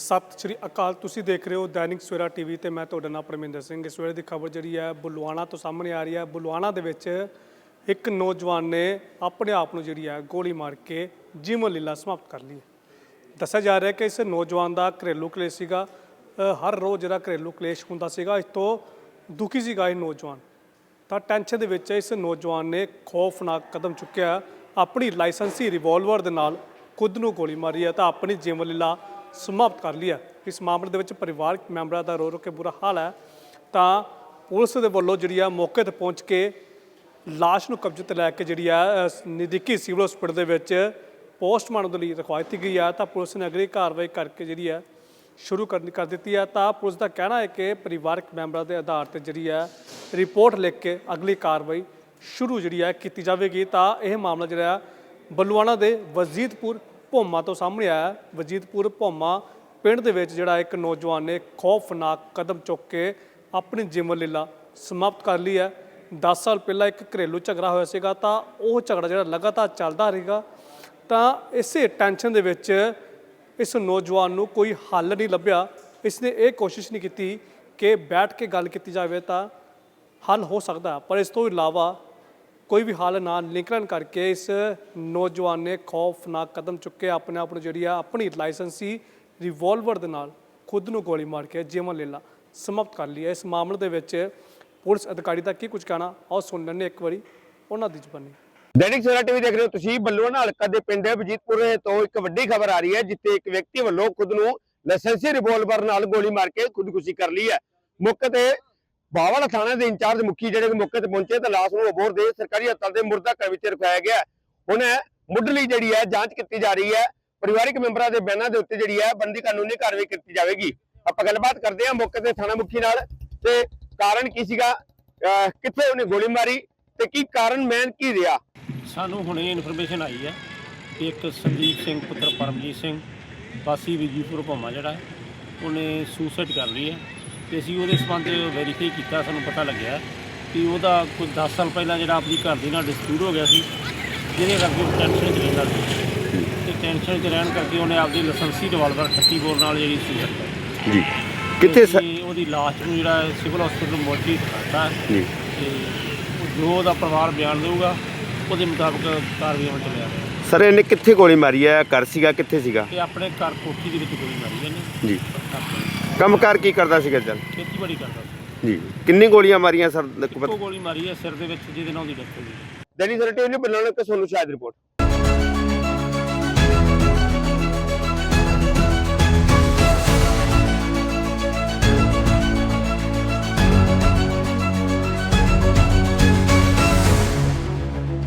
ਸਤਿ ਸ਼੍ਰੀ ਅਕਾਲ। ਤੁਸੀਂ ਦੇਖ ਰਹੇ ਹੋ ਦੈਨਿਕ ਸਵੇਰਾ ਟੀਵੀ ਤੇ ਮੈਂ ਤੁਹਾਡਾ ਨਾਮ ਪਰਮਿੰਦਰ ਸਿੰਘ। ਇਸ ਵੇਲੇ ਦੀ ਖਬਰ ਜਿਹੜੀ ਹੈ ਬੁਲਵਾਣਾ ਤੋਂ ਸਾਹਮਣੇ ਆ ਰਹੀ ਹੈ। ਬੁਲਵਾਣਾ ਦੇ ਵਿੱਚ ਇੱਕ ਨੌਜਵਾਨ ਨੇ ਆਪਣੇ ਆਪ ਨੂੰ ਜਿਹੜੀ ਹੈ ਗੋਲੀ ਮਾਰ ਕੇ ਜੀਵਨ ਲੀਲਾ ਸਮਾਪਤ ਕਰ ਲਈ ਦੱਸਿਆ ਜਾ ਰਿਹਾ ਕਿ ਇਸ ਨੌਜਵਾਨ ਦਾ ਘਰੇਲੂ ਕਲੇਸ਼ ਸੀਗਾ। ਹਰ ਰੋਜ਼ ਜਿਹੜਾ ਘਰੇਲੂ ਕਲੇਸ਼ ਹੁੰਦਾ ਸੀਗਾ, ਇਸ ਤੋਂ ਦੁਖੀ ਸੀਗਾ ਇਹ ਨੌਜਵਾਨ। ਤਾਂ ਟੈਨਸ਼ਨ ਦੇ ਵਿੱਚ ਇਸ ਨੌਜਵਾਨ ਨੇ ਖੌਫਨਾਕ ਕਦਮ ਚੁੱਕਿਆ। ਆਪਣੀ ਲਾਇਸੈਂਸੀ ਰਿਵਾਲਵਰ ਦੇ ਨਾਲ ਖੁਦ ਨੂੰ ਗੋਲੀ ਮਾਰੀ ਹੈ। ਤਾਂ ਆਪਣੀ ਜੀਵਨ ਲੀਲਾ ਸਮਾਪਤ ਕਰ ਲਈ ਹੈ ਇਸ ਮਾਮਲੇ ਦੇ ਵਿੱਚ ਪਰਿਵਾਰਕ ਮੈਂਬਰਾਂ ਦਾ ਰੋ ਰੋ ਕੇ ਬੁਰਾ ਹਾਲ ਹੈ। ਤਾਂ ਪੁਲਿਸ ਦੇ ਵੱਲੋਂ ਜਿਹੜੀ ਆ ਮੌਕੇ ਤੇ ਪਹੁੰਚ ਕੇ ਲਾਸ਼ ਨੂੰ ਕਬਜ਼ੇ ਤੇ ਲੈ ਕੇ ਜਿਹੜੀ ਆ ਨਜ਼ਦੀਕੀ ਸਿਵਲ ਹਸਪੀਟਲ ਦੇ ਵਿੱਚ ਪੋਸਟਮਾਰਟਮ ਦੇ ਲਈ ਰਖਵਾ ਦਿੱਤੀ ਗਈ ਆ। ਤਾਂ ਪੁਲਿਸ ਨੇ ਅਗਲੀ ਕਾਰਵਾਈ ਕਰਕੇ ਜਿਹੜੀ ਆ, ਸ਼ੁਰੂ ਕਰਨ ਕਰ ਦਿੱਤੀ ਹੈ ਤਾਂ ਪੁਲਿਸ ਦਾ ਕਹਿਣਾ ਹੈ ਕਿ ਪਰਿਵਾਰਕ ਮੈਂਬਰਾਂ ਦੇ ਆਧਾਰ ਤੇ ਜਿਹੜੀ ਹੈ ਰਿਪੋਰਟ ਲਿਖ ਕੇ ਅਗਲੀ ਕਾਰਵਾਈ ਸ਼ੁਰੂ ਜਿਹੜੀ ਹੈ ਕੀਤੀ ਜਾਵੇਗੀ। ਤਾਂ ਇਹ ਮਾਮਲਾ ਜਿਹੜਾ ਹੈ ਬੱਲੂਆਣਾ ਦੇ ਵਜੀਦਪੁਰ ਭੋਮਾ ਤੋਂ ਸਾਹਮਣੇ ਆਇਆ ਹੈ। ਵਜੀਦਪੁਰ ਭੋਮਾ ਪਿੰਡ ਦੇ ਵਿੱਚ ਜਿਹੜਾ ਇੱਕ ਨੌਜਵਾਨ ਨੇ ਖੌਫਨਾਕ ਕਦਮ ਚੁੱਕ ਕੇ ਆਪਣੀ ਜੀਵਨ ਲੀਲਾ ਸਮਾਪਤ ਕਰ ਲਈ ਹੈ। 10 ਸਾਲ ਪਹਿਲਾਂ ਇੱਕ ਘਰੇਲੂ ਝਗੜਾ ਹੋਇਆ ਸੀਗਾ ਤਾਂ ਉਹ ਝਗੜਾ ਜਿਹੜਾ ਲਗਾਤਾਰ ਚੱਲਦਾ ਰਹੇਗਾ। ਤਾਂ ਇਸੇ ਟੈਨਸ਼ਨ ਦੇ ਵਿੱਚ ਇਸ ਨੌਜਵਾਨ ਨੂੰ ਕੋਈ ਹੱਲ ਨਹੀਂ ਲੱਭਿਆ। ਇਸ ਨੇ ਇਹ ਕੋਸ਼ਿਸ਼ ਨਹੀਂ ਕੀਤੀ ਕਿ ਬੈਠ ਕੇ ਗੱਲ ਕੀਤੀ ਜਾਵੇ ਤਾਂ ਹੱਲ ਹੋ ਸਕਦਾ ਪਰ ਇਸ ਤੋਂ ਇਲਾਵਾ ਕੋਈ ਵੀ ਹੱਲ ਨਾ ਨਿਕਲਣ ਕਰਕੇ ਇਸ ਨੌਜਵਾਨ ਨੇ ਖੌਫਨਾਕ ਕਦਮ ਚੁੱਕੇ ਆਪਣੇ ਆਪ ਨੂੰ ਜਿਹੜੀ ਆ ਆਪਣੀ ਲਾਇਸੈਂਸੀ ਰਿਵਾਲਵਰ ਦੇ ਨਾਲ ਖੁਦ ਨੂੰ ਗੋਲੀ ਮਾਰ ਕੇ ਜੀਵਨ ਲੀਲਾ ਸਮਾਪਤ ਕਰ ਲਈ ਹੈ। ਇਸ ਮਾਮਲੇ ਦੇ ਵਿੱਚ ਪੁਲਿਸ ਅਧਿਕਾਰੀ ਦਾ ਕੀ ਕੁਝ ਕਹਿਣਾ? ਆਓ ਸੁਣ ਲੈਂਦੇ ਇੱਕ ਵਾਰੀ ਉਹਨਾਂ ਦੀ ਜ਼ੁਬਾਨੀ। ਦੈਨਿਕ ਸਵੇਰਾ ਟੀਵੀ ਦੇਖ ਰਹੇ ਹੋ ਤੁਸੀਂ ਬੱਲੋਣਾ ਹਲਕਾ ਦੇ ਪਿੰਡ ਵਜੀਦਪੁਰ ਤੋਂ ਇੱਕ ਵੱਡੀ ਖਬਰ ਆ ਰਹੀ ਹੈ, ਜਿੱਥੇ ਇੱਕ ਵਿਅਕਤੀ ਵੱਲੋਂ ਖੁਦ ਨੂੰ ਲਾਇਸੈਂਸੀ ਰਿਵਾਲਵਰ ਨਾਲ ਗੋਲੀ ਮਾਰ ਕੇ ਖੁਦਕੁਸ਼ੀ ਕਰ ਲਈ ਹੈ। ਮੌਕੇ ਤੇ ਬਾਵਾਲਾ ਥਾਣੇ ਦੇ ਇੰਚਾਰਜ ਮੁਖੀ ਜਿਹੜੇ ਮੌਕੇ ਤੇ ਪਹੁੰਚੇ ਤਾਂ ਲਾਸ਼ ਨੂੰ ਅਬੋਰ ਦੇ ਸਰਕਾਰੀ ਹਸਪਤਾਲ ਦੇ ਮੁਰਦਾ ਘਰ ਵਿੱਚ ਰਖਾਇਆ ਗਿਆ ਹੁਣ ਮੁੱਢਲੀ ਜਿਹੜੀ ਹੈ ਜਾਂਚ ਕੀਤੀ ਜਾ ਰਹੀ ਹੈ। ਪਰਿਵਾਰਕ ਮੈਂਬਰਾਂ ਦੇ ਬਿਆਨਾਂ ਦੇ ਉੱਤੇ ਜਿਹੜੀ ਹੈ ਬੰਦੀ ਕਾਨੂੰਨੀ ਕਾਰਵਾਈ ਕੀਤੀ ਜਾਵੇਗੀ। ਆਪਾਂ ਗੱਲਬਾਤ ਕਰਦੇ ਹਾਂ ਮੌਕੇ ਤੇ ਥਾਣਾ ਮੁਖੀ ਨਾਲ ਤੇ ਕਾਰਨ ਕੀ ਸੀਗਾ ਕਿੱਥੇ ਉਹਨੇ ਗੋਲੀ ਮਾਰੀ ਤੇ ਕੀ ਕਾਰਨ ਮੈਨ ਕੀ ਰਿਹਾ? ਸਾਨੂੰ ਹੁਣੇ ਇਨਫੋਰਮੇਸ਼ਨ ਆਈ ਹੈ ਕਿ ਇੱਕ ਸੰਦੀਪ ਸਿੰਘ ਪੁੱਤਰ ਪਰਮਜੀਤ ਸਿੰਘ ਵਾਸੀ ਵਿਜੀਪੁਰ ਭੋਮਾ ਜਿਹੜਾ ਹੈ, ਉਹਨੇ ਸੁਸਾਈਡ ਕਰ ਲਈ ਹੈ। ਤੇ ਅਸੀਂ ਉਹਦੇ ਸੰਬੰਧ ਵੈਰੀਫਾਈ ਕੀਤਾ ਸਾਨੂੰ ਪਤਾ ਲੱਗਿਆ ਕਿ ਉਹਦਾ ਕੋਈ 10 ਸਾਲ ਪਹਿਲਾਂ ਜਿਹੜਾ ਆਪਣੀ ਘਰ ਦੀ ਨਾਲ ਡਿਸਪਿਊਟ ਹੋ ਗਿਆ ਸੀ ਜਿਹਦੇ ਕਰਕੇ ਉਹ ਟੈਨਸ਼ਨ 'ਚ ਰਹਿੰਦਾ ਸੀ। ਤੇ ਟੈਨਸ਼ਨ 'ਚ ਰਹਿਣ ਕਰਕੇ ਉਹਨੇ ਆਪਦੀ ਲਾਇਸੈਂਸੀ ਰਿਵਾਲਵਰ 38 ਬੋਰ ਨਾਲ ਜਿਹੜੀ ਕਰ ਜੀ। ਕਿੱਥੇ ਸ- ਉਹਦੀ ਲਾਸ਼ ਨੂੰ ਜਿਹੜਾ ਸਿਵਲ ਹਸਪੀਟਲ ਮੋਰਚੀ ਕਰਤਾ ਜੀ। ਤੇ ਜੋ ਉਹਦਾ ਪਰਿਵਾਰ ਬਿਆਨ ਦੇਊਗਾ ਉਹਦੇ ਮੁਤਾਬਕ ਕਾਰਵਾਈ ਅਮਲ ਚ ਲਿਆ ਜਾਏਗਾ ਸਰ ਇਹਨੇ ਕਿੱਥੇ ਗੋਲੀ ਮਾਰੀ ਹੈ? ਘਰ ਸੀਗਾ ਕਿੱਥੇ ਸੀਗਾ? ਇਹ ਆਪਣੇ ਘਰ ਕੋਠੀ ਦੇ ਵਿੱਚ ਗੋਲੀ ਮਾਰੀ ਇਹਨੇ। ਜੀ। ਕੰਮਕਾਰ ਕੀ ਕਰਦਾ ਸੀਗਾ ਚੱਲ ਖੇਤੀਬਾੜੀ ਕਰਦਾ ਸੀ। ਜੀ। ਕਿੰਨੀ ਗੋਲੀਆਂ ਮਾਰੀਆਂ ਸਰ? ਇੱਕੋ ਗੋਲੀ ਮਾਰੀ ਹੈ ਸਿਰ ਦੇ ਵਿੱਚ ਜਿਹਦੇ ਨਾਲ ਉਹਦੀ ਡੈਥ ਹੋ ਗਈ। ਦੈਨਿਕ ਸਵੇਰਾ ਟੀਵੀ ਨੇ ਬੁਲਾਣਾ ਕਿ ਸੋਨੂੰ ਸ਼ਾਹਿਦ ਰਿਪੋਰਟ।